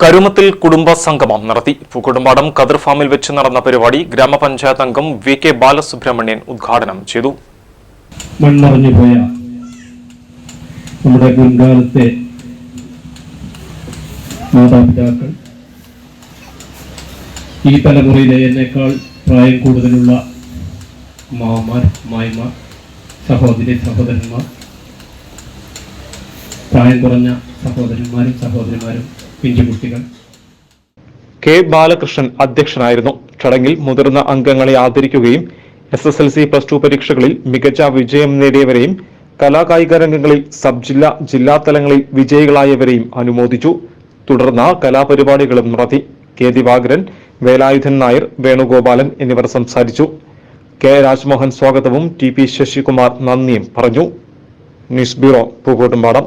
കരുമത്തിൽ കുടുംബ സംഗമം നടത്തി. പൂക്കുടുംബാടം കതിർ ഫാമിൽ വെച്ച് നടന്ന പരിപാടി ഗ്രാമപഞ്ചായത്ത് അംഗം വി കെ ബാലസുബ്രഹ്മണ്യൻ ഉദ്ഘാടനം ചെയ്തു. മൺമറഞ്ഞു പോയ നമ്മുടെ മുൻകാലത്തെ മാതാപിതാക്കൾ ഈ തലമുറയിലെ എന്നേക്കാൾ പ്രായം കൂടുതലുള്ള മാമാർ മായ്മാർ സഹോദരി സഹോദരന്മാർ പ്രായം കുറഞ്ഞ സഹോദരന്മാരും സഹോദരിമാരും പിഞ്ചുകുട്ടികൾ കെ ബാലകൃഷ്ണൻ അധ്യക്ഷനായിരുന്നു. ചടങ്ങിൽ മുതിർന്ന അംഗങ്ങളെ ആദരിക്കുകയും S S L C plus two പരീക്ഷകളിൽ മികച്ച വിജയം നേടിയവരെയും കലാകായിക രംഗങ്ങളിൽ സബ് ജില്ലാ ജില്ലാ തലങ്ങളിൽ വിജയികളായവരെയും അനുമോദിച്ചു. തുടർന്ന് കലാപരിപാടികളും നടത്തി കെ ദിവാകരൻ വേലായുധൻ നായർ വേണുഗോപാലൻ എന്നിവർ സംസാരിച്ചു. കെ രാജ്മോഹൻ സ്വാഗതവും ടി പി ശശികുമാർ നന്ദിയും പറഞ്ഞു. News bureau Pookkottumpadam.